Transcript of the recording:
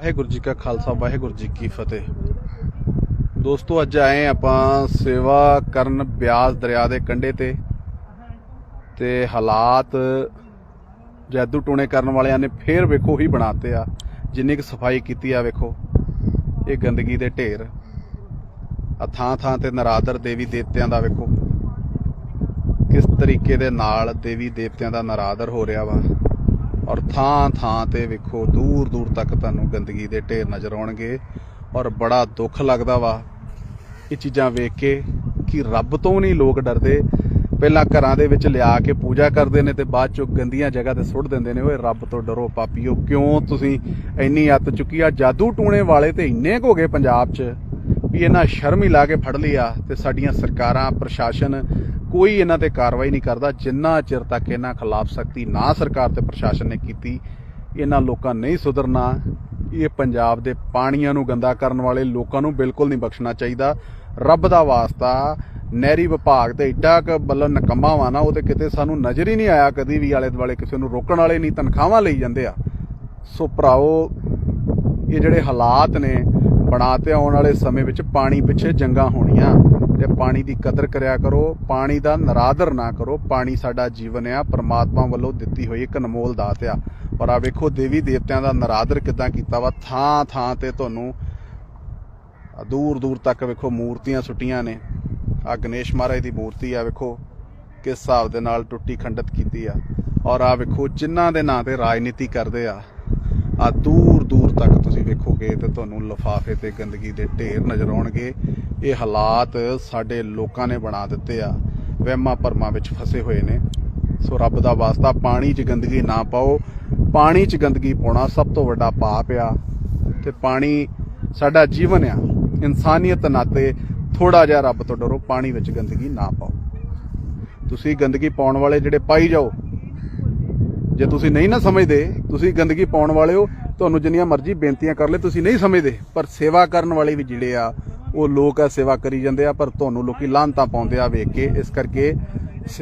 ਵਾਹਿਗੁਰੂ ਜੀ ਕਾ ਖਾਲਸਾ, ਵਾਹਿਗੁਰੂ ਜੀ ਕੀ ਫਤਿਹ। ਦੋਸਤੋ, ਅੱਜ ਆਏ ਆਪਾਂ ਸੇਵਾ ਕਰਨ ਬਿਆਸ ਦਰਿਆ ਦੇ ਕੰਢੇ ਤੇ ਤੇ ਹਾਲਾਤ ਜਾਦੂ ਟੂਣੇ ਕਰਨ ਵਾਲਿਆਂ ਨੇ ਫੇਰ ਵੇਖੋ ਹੀ ਬਣਾਤੇ ਆ, ਜਿੰਨੀ ਕੁ ਸਫ਼ਾਈ ਕੀਤੀ ਆ ਵੇਖੋ, ਇਹ ਗੰਦਗੀ ਦੇ ਢੇਰ। ਆ ਥਾਂ ਥਾਂ ਤੇ ਨਰਾਦਰ ਦੇਵੀ ਦੇਵਤਿਆਂ ਦਾ ਵੇਖੋ, ਕਿਸ ਤਰੀਕੇ ਦੇ ਨਾਲ ਦੇਵੀ ਦੇਵਤਿਆਂ ਦਾ ਨਰਾਦਰ ਹੋ ਰਿਹਾ ਵਾ। ਔਰ ਥਾਂ ਥਾਂ ਤੇ ਵੇਖੋ, ਦੂਰ ਦੂਰ ਤੱਕ ਤੁਹਾਨੂੰ ਗੰਦਗੀ ਦੇ ਢੇਰ ਨਜ਼ਰ ਆਉਣਗੇ। ਔਰ ਬੜਾ ਦੁੱਖ ਲੱਗਦਾ ਵਾ ਇਹ ਚੀਜ਼ਾਂ ਵੇਖ ਕੇ ਕਿ ਰੱਬ ਤੋਂ ਨਹੀਂ ਲੋਕ ਡਰਦੇ। ਪਹਿਲਾਂ ਘਰਾਂ ਦੇ ਵਿੱਚ ਲਿਆ ਕੇ ਪੂਜਾ ਕਰਦੇ ਨੇ ਤੇ ਬਾਅਦ ਚੋਂ ਗੰਦੀਆਂ ਜਗ੍ਹਾ ਤੇ ਸੁੱਟ ਦਿੰਦੇ ਨੇ, ਓਏ ਰੱਬ ਤੋਂ ਡਰੋ ਪਾਪੀਓ, ਕਿਉਂ ਤੁਸੀਂ ਇੰਨੀ ਅੱਤ ਚੁੱਕੀ ਆ? ਜਾਦੂ ਟੂਣੇ ਵਾਲੇ ਤੇ ਇੰਨੇ ਕੁ ਹੋ ਗਏ ਪੰਜਾਬ 'ਚ। ਵੀ ਇਹਨਾਂ ਸ਼ਰਮ ਹੀ ਲਾ ਕੇ ਫੜ ਲਈ ਆ ਤੇ ਸਾਡੀਆਂ ਸਰਕਾਰਾਂ, ਪ੍ਰਸ਼ਾਸਨ ਕੋਈ ਇਹਨਾਂ ਤੇ ਕਾਰਵਾਈ ਨਹੀਂ ਕਰਦਾ, ਜਿੰਨਾ ਚਿਰ ਤੱਕ ਇਹਨਾਂ ਖਿਲਾਫ ਸਖਤੀ ਨਾ ਸਰਕਾਰ ਤੇ ਪ੍ਰਸ਼ਾਸਨ ਨੇ ਕੀਤੀ, ਇਹਨਾਂ ਲੋਕਾਂ ਨਹੀਂ ਸੁਧਰਨਾ, ਇਹ ਪੰਜਾਬ ਦੇ ਪਾਣੀਆਂ ਨੂੰ ਗੰਦਾ ਕਰਨ ਵਾਲੇ ਲੋਕਾਂ ਨੂੰ ਬਿਲਕੁਲ ਨਹੀਂ ਬਖਸ਼ਣਾ ਚਾਹੀਦਾ। ਰੱਬ ਦਾ ਵਾਸਤਾ, ਨਹਿਰੀ ਵਿਭਾਗ ਤੇ ਇੱਡਾ ਕ ਬੱਲਨ ਨਕਮਾ ਵਾ ਨਾ, ਉਹ ਤੇ ਕਿਤੇ ਸਾਨੂੰ ਨਜ਼ਰ ਹੀ ਨਹੀਂ ਆਇਆ ਕਦੀ ਵੀ ਆਲੇ ਦੁਆਲੇ ਕਿਸੇ ਨੂੰ ਰੋਕਣ ਵਾਲੇ ਨਹੀਂ, ਤਨਖਾਹਾਂ ਲਈ ਜਾਂਦੇ ਆ। ਸੋ ਭਰਾਓ ਇਹ ਜਿਹੜੇ ਹਾਲਾਤ ਨੇ ਬਣਾ ਤੇ ਆਉਣ ਵਾਲੇ ਸਮੇਂ ਵਿੱਚ ਪਾਣੀ ਪਿੱਛੇ ਜੰਗਾਂ ਹੋਣੀਆਂ ਤੇ ਪਾਣੀ ਦੀ ਕਦਰ ਕਰਿਆ ਕਰੋ, ਪਾਣੀ ਦਾ ਨਰਾਦਰ ਨਾ ਕਰੋ, ਪਾਣੀ ਸਾਡਾ ਜੀਵਨ ਆ, ਪ੍ਰਮਾਤਮਾ ਵੱਲੋਂ ਦਿੱਤੀ ਹੋਈ ਇੱਕ ਅਨਮੋਲ ਦਾਤ ਆ। ਪਰ ਆ ਵੇਖੋ, ਦੇਵੀ ਦੇਵਤਿਆਂ ਦਾ ਨਰਾਦਰ ਕਿਦਾਂ ਕੀਤਾ ਵਾ, ਥਾਂ ਥਾਂ ਤੇ ਤੁਹਾਨੂੰ ਦੂਰ ਦੂਰ ਤੱਕ ਵੇਖੋ ਮੂਰਤੀਆਂ ਸੁੱਟੀਆਂ ਨੇ। ਆ ਗਣੇਸ਼ ਮਹਾਰਾਜ ਦੀ ਮੂਰਤੀ ਆ ਵੇਖੋ, ਕਿਸ ਹਿਸਾਬ ਦੇ ਨਾਲ ਟੁੱਟੀ ਖੰਡਿਤ ਕੀਤੀ ਆ। ਔਰ ਆ ਵੇਖੋ, ਜਿਨ੍ਹਾਂ ਦੇ ਨਾਂ ਤੇ ਰਾਜਨੀਤੀ ਕਰਦੇ ਆ ਆ ਦੂਰ ਦੂਰ ਤੱਕ ਤੁਸੀਂ ਵੇਖੋਗੇ ਤੇ ਤੁਹਾਨੂੰ ਲਫਾਫੇ ਤੇ ਗੰਦਗੀ ਦੇ ਢੇਰ ਨਜ਼ਰ ਆਉਣਗੇ। ਇਹ ਹਾਲਾਤ ਸਾਡੇ ਲੋਕਾਂ ਨੇ ਬਣਾ ਦਿੱਤੇ ਆ। ਵਹਿਮਾਂ ਭਰਮਾਂ ਵਿੱਚ ਫਸੇ ਹੋਏ ਨੇ। ਸੋ ਰੱਬ ਦਾ ਵਾਸਤਾ ਪਾਣੀ 'ਚ ਗੰਦਗੀ ਨਾ ਪਾਓ। ਪਾਣੀ 'ਚ ਗੰਦਗੀ ਪਾਉਣਾ ਸਭ ਤੋਂ ਵੱਡਾ ਪਾਪ ਆ। ਤੇ ਪਾਣੀ ਸਾਡਾ ਜੀਵਨ ਆ। ਇਨਸਾਨੀਅਤ ਨਾਤੇ ਥੋੜਾ ਜਿਹਾ ਰੱਬ ਤੋਂ ਡਰੋ। ਪਾਣੀ ਵਿੱਚ ਗੰਦਗੀ ਨਾ ਪਾਓ। ਤੁਸੀਂ ਗੰਦਗੀ ਪਾਉਣ ਵਾਲੇ ਜਿਹੜੇ ਪਾਈ ਜਾਓ ਜੇ ਤੁਸੀਂ ਨਹੀਂ ਨਾ ਸਮਝਦੇ, ਤੁਸੀਂ ਗੰਦਗੀ ਪਾਉਣ ਵਾਲੇ ਹੋ, ਤੁਹਾਨੂੰ ਜਿੰਨੀਆਂ ਮਰਜ਼ੀ ਬੇਨਤੀਆਂ ਕਰ ਲੈ, ਤੁਸੀਂ ਨਹੀਂ ਸਮਝਦੇ, ਪਰ ਸੇਵਾ ਕਰਨ ਵਾਲੇ ਵੀ ਜਿਹੜੇ ਆ, ਉਹ ਲੋਕ ਆ, ਸੇਵਾ ਕਰੀ ਜਾਂਦੇ ਆ, ਪਰ ਤੁਹਾਨੂੰ ਲੋਕੀ ਲਾਹਨਤਾਂ ਪਾਉਂਦੇ ਆ ਵੇਖ ਕੇ, ਇਸ ਕਰਕੇ